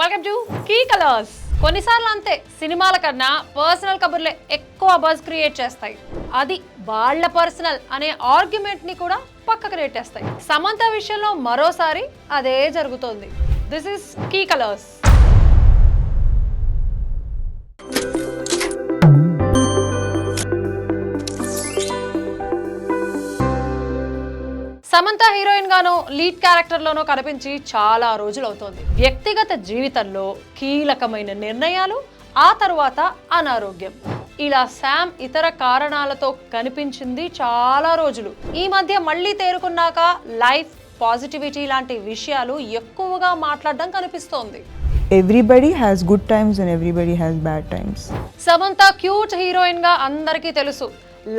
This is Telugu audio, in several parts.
వెల్కమ్ టు కీ కలర్స్ కొన్నిసార్లు అంతే సినిమాల కన్నా పర్సనల్ కబుర్లే ఎక్కువ బజ్ క్రియేట్ చేస్తాయి. అది వాళ్ళ పర్సనల్ అనే ఆర్గ్యుమెంట్ని కూడా పక్కకు నెట్టేస్తాయి సమంత విషయంలో మరోసారి అదే జరుగుతోంది. This is key colors Samantha heroine గాను లీడ్ క్యారెక్టర్ లోనో కనిపించి చాలా రోజులు అవుతోంది వ్యక్తిగత జీవితంలో కీలకమైన నిర్ణయాలు ఆ తరువాత అనారోగ్యం. ఇలా శామ్ ఇతర కారణాలతో కనిపించింది చాలా రోజులు. ఈ మధ్య మళ్ళీ తేరుకున్నాక లైఫ్ పాజిటివిటీ లాంటి విషయాలు ఎక్కువగా మాట్లాడడం కనిపిస్తోంది. Everybody has good times and everybody has bad times. Samantha cute హీరోయిన్గా అందరికీ తెలుసు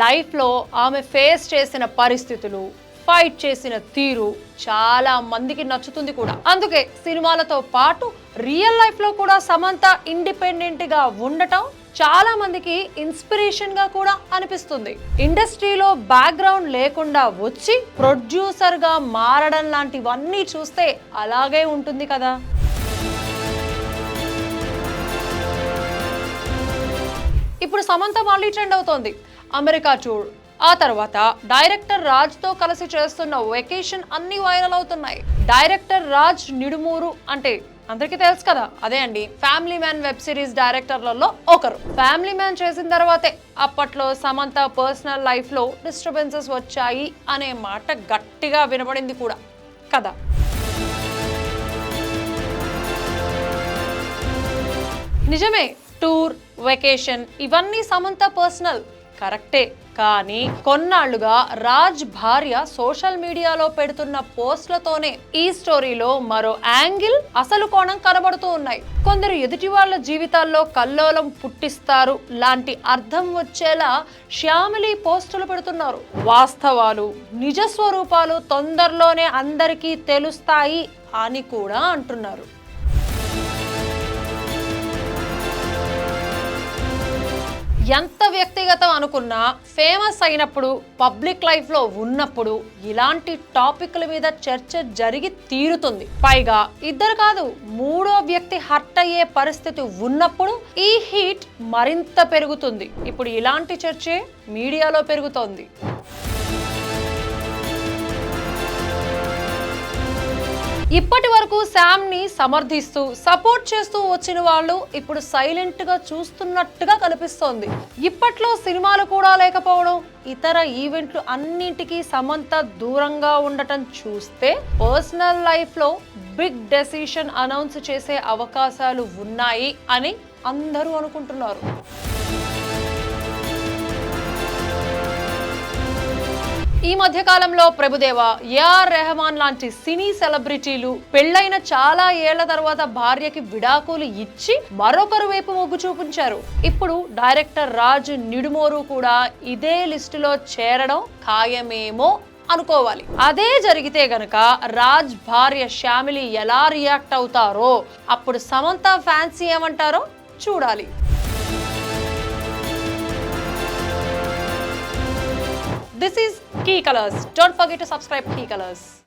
లైఫ్లో ఆమె ఫేస్ చేసిన పరిస్థితులు ఫైట్ చేసిన తీరు చాలా మందికి నచ్చుతుంది కూడా. అందుకే సినిమాలతో పాటు రియల్ లైఫ్లో కూడా సమంత ఇండిపెండెంట్గా ఉండటం చాలా మందికి ఇన్స్పిరేషన్గా కూడా అనిపిస్తుంది. ఇండస్ట్రీలో బ్యాక్గ్రౌండ్ లేకుండా వచ్చి ప్రొడ్యూసర్గా మారడం లాంటివన్నీ చూస్తే అలాగే ఉంటుంది కదా. ఇప్పుడు సమంత మళ్ళీ ట్రెండ్ అవుతోంది. అమెరికా చూడు. ఆ తర్వాత డైరెక్టర్ రాజ్తో కలిసి చేస్తున్న వెకేషన్ అన్ని వైరల్ అవుతున్నాయి. డైరెక్టర్ రాజ్ నిడుమూరు అంటే అందరికీ తెలుసు కదా అదే అండి. ఫ్యామిలీ మ్యాన్ వెబ్ సిరీస్ డైరెక్టర్లలో ఒకరు. ఫ్యామిలీ మ్యాన్ చేసిన తర్వాతే అప్పట్లో సమంత పర్సనల్ లైఫ్లో డిస్టర్బెన్సెస్ వచ్చాయి అనే మాట గట్టిగా వినబడింది కూడా. కదా? నిజమే టూర్ వెకేషన్ ఇవన్నీ సమంత పర్సనల్. కరెక్టే. కానీ కొన్నాళ్ళుగా రాజ్ భార్య సోషల్ మీడియాలో పెడుతున్న పోస్ట్లతోనే ఈ స్టోరీలో మరో యాంగిల్ అసలు కోణం కనబడుతూ ఉన్నాయి. కొందరు ఎదుటి వాళ్ళ జీవితాల్లో కల్లోలం పుట్టిస్తారు. లాంటి అర్థం వచ్చేలా శ్యామిలి పోస్టులు పెడుతున్నారు. వాస్తవాలు నిజ స్వరూపాలు తొందరలోనే అందరికీ తెలుస్తాయి అని కూడా అంటున్నారు. ఎంత వ్యక్తిగతం అనుకున్నా ఫేమస్ అయినప్పుడు పబ్లిక్ లైఫ్లో ఉన్నప్పుడు ఇలాంటి టాపిక్ల మీద చర్చ జరిగి తీరుతుంది. పైగా ఇద్దరు కాదు మూడో వ్యక్తి హర్ట్ అయ్యే పరిస్థితి ఉన్నప్పుడు ఈ హీట్ మరింత పెరుగుతుంది. ఇప్పుడు ఇలాంటి చర్చే మీడియాలో పెరుగుతోంది. ఇప్పటి వరకు శామ్ని సమర్థిస్తూ సపోర్ట్ చేస్తూ వచ్చిన వాళ్ళు ఇప్పుడు సైలెంట్గా చూస్తున్నట్టుగా కనిపిస్తోంది. ఇప్పట్లో సినిమాలు కూడా లేకపోవడం ఇతర ఈవెంట్లు అన్నింటికీ సమంత దూరంగా ఉండటం చూస్తే పర్సనల్ లైఫ్లో బిగ్ డెసిషన్ అనౌన్స్ చేసే అవకాశాలు ఉన్నాయి అని అందరూ అనుకుంటున్నారు. ఈ మధ్య కాలంలో ప్రభుదేవ ఏఆర్ రెహమాన్ లాంటి సినీ సెలబ్రిటీలు పెళ్ళైన చాలా ఏళ్ళ తర్వాత భార్యకి విడాకులు ఇచ్చి మరొకరు వైపు మొగ్గు చూపించారు. ఇప్పుడు డైరెక్టర్ రాజ్ నిడుమోరు కూడా ఇదే లిస్టులో చేరడం ఖాయమేమో అనుకోవాలి. అదే జరిగితే గనక రాజ్ భార్య శ్యామిలి ఎలా రియాక్ట్ అవుతారో అప్పుడు సమంత ఫ్యాన్సీ ఏమంటారో చూడాలి. This is Key Colors. Don't forget to subscribe Key Colors.